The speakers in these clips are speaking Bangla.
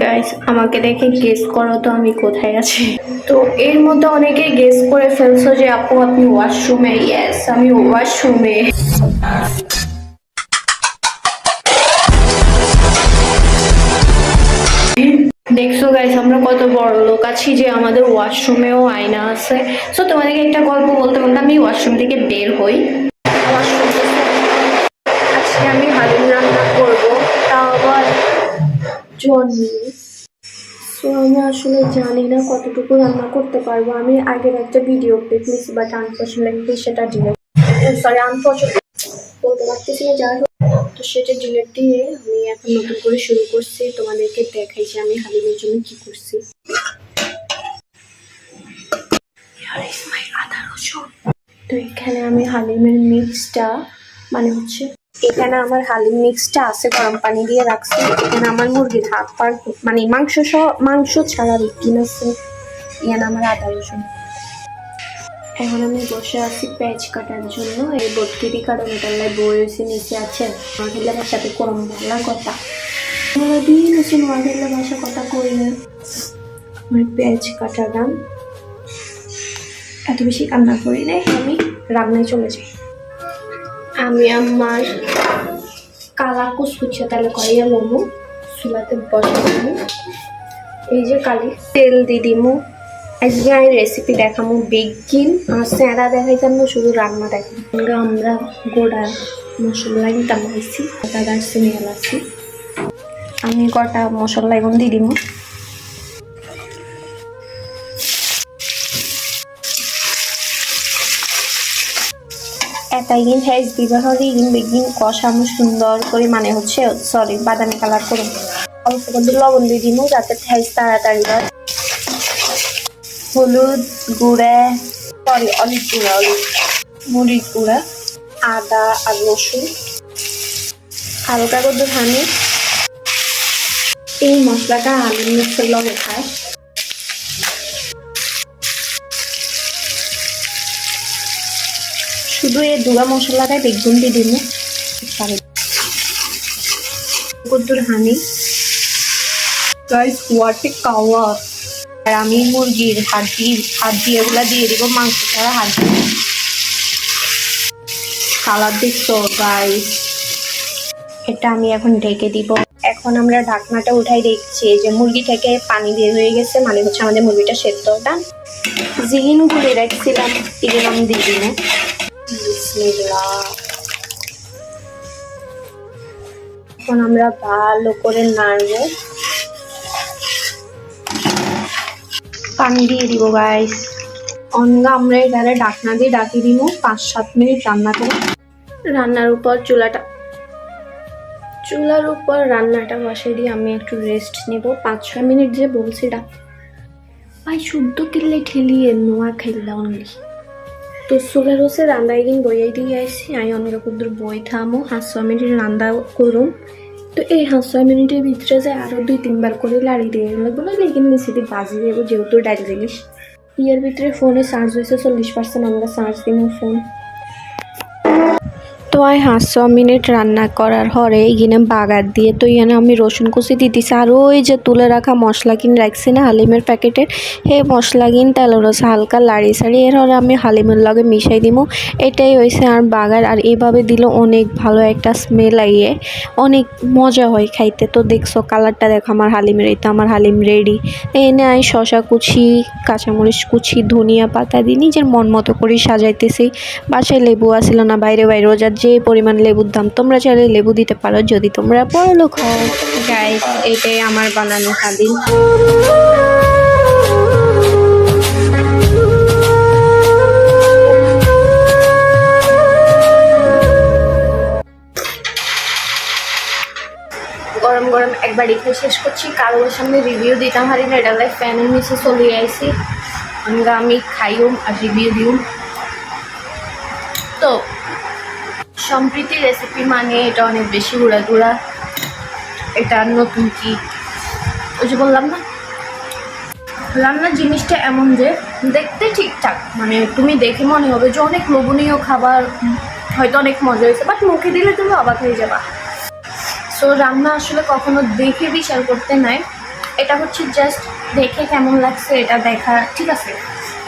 গাইস আমাকে দেখে গেস করো তো আমি কোথায় আছি। তো এর মধ্যে অনেকে গেস করে ফেলছো যে, আপু, আপনি ওয়াশরুমে ইয়েস আমি ওয়াশরুমে দেখছ গাইস আমরা কত বড় লোক আছি যে আমাদের ওয়াশরুমেও আয়না আছে। সো তোমাদেরকে একটা গল্প বলতে বলতে আমি ওয়াশরুম থেকে বের হই ওয়াশরুম থেকে আজকে আমি হালিম রান্না করব তাও আবার জন্মে। সো আমি আসলে জানি না কতটুকু রান্না করতে পারব। আমি আগের একটা ভিডিও নিয়েছি বাট আনফর্চুনেটলি সেটা ডিলেট সরি আনফর্চুনেট বলতে পারতেছি না, যাই হোক। তো সেটা ডিলেট দিয়ে আমি এখন নতুন করে শুরু করছি। তোমাদেরকে দেখাই যে আমি হালিমের জন্য কি করছি। তো এখানে আমি হালিমের মিক্সটা মানে হচ্ছে এখানে আমার হালিম মিক্সটা আছে, গরম পানি দিয়ে রাখছি। এখানে আমার মুরগির হাত পার মানে মাংস সহ, মাংস ছাড়া বিক্রি আছে। এখানে আমার আদা রসুন। এখন আমি বসে আছি পেঁয়াজ কাটার জন্য। এই বত্রিটি কারণ এটা বয়েছে নিচে আছে। নোয়াখালী ভাষাতে করম বাংলা কথা। আমরা দিন নোয়াখালী ভাষা কথা কই না। আমার পেঁয়াজ কাটা দাম এত বেশি কান্না করি নাই, আমি রান্নায় চলে যাই। আমি আমার কালা কুচকুচে তাহলে করিয়া লমু চুলাতে বসাবো এই যে কালি, তেল দি দিমু। আজকে আমি রেসিপি দেখামু বেগিন আর স্যাঁড়া দেখাইতাম না, শুধু রান্না দেখাম আমরা গোড়া মশলা ইনতাম হয়েছি আদা দারচিনি এলাচি। আমি কটা মশলা এখন দিয়ে দিমু। কিন্তু হেজ দিবা হলে ইন বেগিন কষানো সুন্দর করে মানে হচ্ছে সরি বাদামি কালার করে। অল্প লবণ দিয়ে দিমু যাতে হেজ তাড়াতাড়ি হয়। হলুদ গুঁড়া সরি অলিভ গুঁড়া অলিভ মরিচ গুঁড়া, আদা আর রসুন। হালকা করে ধানি এই মশলাটা আলু মিক্সের লগে শুধু এই দুগা মশলাটাই বেগুন দিয়ে দিব। কদ্দুর হানি। গাইস হোয়াট এ কাওয়ার আর আমি মুরগির হাড্ডি হাড্ডি এগুলা দিয়ে দিব মাংস ছাড়া হাড্ডি। কালার দেখছ গাইস এটা আমি এখন ঢেকে দিব। এখন আমরা ঢাকনাটা উঠাই দেখছি এই যে মুরগি থেকে পানি বের হয়ে গেছে মানে হচ্ছে আমাদের মুরগিটা সেদ্ধটা। করে রাখছিলাম এগুলো আমি দিয়ে দিব। বিসমিল্লাহ এখন আমরা ভালো করে নাড়ব। পানি দিয়ে দিব গাইস অনগা আমরা এবারে ডাকনা দিয়ে ডাকি দিব। পাঁচ সাত মিনিট রান্না করে। রান্নার উপর চুলাটা চুলার উপর রান্নাটা বসে দিয়ে আমি একটু রেস্ট নেব। পাঁচ ছয় মিনিট যে বলছিলাম। ভাই, শুদ্ধ কিনলে ঠেলিয়ে নোয়া খেললা অনলি তো সুগার হচ্ছে রান্না একদিন বইয়াই দিয়ে আসছি। আমি অনেক দূর বই থামো, হাঁস ছয় মিনিট রান্না করুম। তো এই হাঁস ছয় মিনিটের ভিতরে যে আরও দুই, তিনবার করে লাড়ি দিয়ে লাগবে না লেকিন নিচে দিয়ে বাজি দেবো, যেহেতু ডাইল জিনিস। ইয়ার ভিতরে ফোনে চার্জ হয়েছে চল্লিশ পার্সেন্ট আমরা চার্জ দিব ফোন তো আই হাঁস মিনিট রান্না করার পরে এখানে বাগার দিয়ে তো এখানে আমি রসুন কুচি দিতেছি আর ওই যে তুলে রাখা মশলা কিন রাখছি না, হালিমের প্যাকেটের হে মশলা কিন তেল রস হালকা লাড়ি সাড়ি এর হরে আমি হালিমের লগে মিশাই দিব এটাই হয়েছে আর বাগার, আর এইভাবে দিলে অনেক ভালো একটা স্মেল আইয়ে, অনেক মজা হয় খাইতে। তো দেখছ কালারটা দেখো আমার হালিমের, এই তো আমার হালিম রেডি এনে আই শশা কুচি, কাঁচামরিচ কুচি, ধনিয়া পাতা দিয়ে নিজের মন মতো করে সাজাইতেছি। বাসায় লেবু আসিল না, বাইরে বাইরে রোজার যে পরিমাণ লেবুর দাম তোমরা চাইলে লেবু দিতে পারো যদি তোমরা বড় লোক হও। এটাই আমার বানানো হালিম গরম গরম একবার রেখে শেষ করছি। কারোর সামনে রিভিউ দিতাম হারি না, এটা ফ্যানের নিচে চলে আইসি আমরা আমি খাইও আর রিভিউ দিও। তো সম্প্রীতি রেসিপি মানে এটা অনেক বেশি উড়াদুড়া এটা নতুন কি? ওই যে বললাম না? রান্নার জিনিসটা এমন যে, দেখতে ঠিকঠাক। মানে তুমি দেখে মনে হবে যে অনেক লোভনীয় খাবার, হয়তো অনেক মজা হয়েছে বাট মুখে দিলে তুমি অবাক হয়ে যাবা। সো রান্না আসলে কখনো দেখে বিচার করতে নাই। এটা হচ্ছে জাস্ট দেখে কেমন লাগছে, এটা দেখা, ঠিক আছে।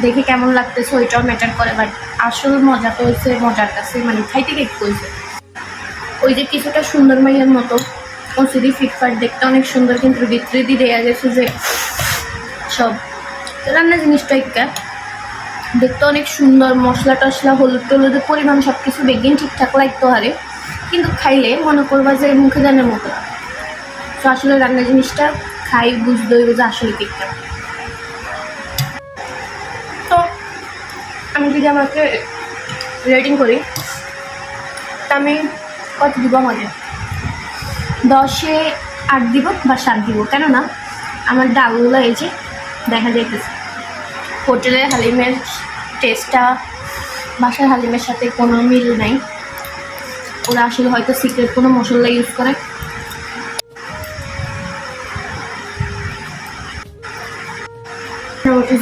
দেখে কেমন লাগতেছে, ওইটাও ম্যাটার করে বাট আসল মজা তো হয়েছে মজার কাছে মানে খাইতে কেক হয়েছে ওই যে কিছুটা সুন্দর মাইয়ের মতো ওসিডি ফিটফাট দেখতে অনেক সুন্দর, কিন্তু ভিতরে দিয়ে দেওয়া গেছে যে সব তো রান্না জিনিসটা একটা। দেখতে অনেক সুন্দর, মশলা টশলা হলুদ টলুদের পরিমাণ সব কিছু বেগিন ঠিকঠাক লাগতো হারে, কিন্তু খাইলে মনে করবা যে মুখে জানের মতো। তো আসলে রান্না জিনিসটা খাই, বুঝতে হইবে যে আসলে কেকটা আমি যদি আমাকে রেটিং করি, তা আমি কত দিব আমাকে দশে আট দিব বা সাত দিব, কেননা আমার ডালগুলো এই যে দেখা যাইতেছে। হোটেলের হালিমের টেস্টটা বাসার হালিমের সাথে কোনো মিল নাই। ওরা আসলে হয়তো সিক্রেট কোনো মশলা ইউজ করে।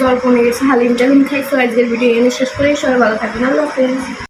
জল কমে গেছে। হালিম টালিম খাই তো আজকের ভিডিও এনে শেষ করে। সবাই ভালো থাকবেন। আল্লাহ হাফেজ।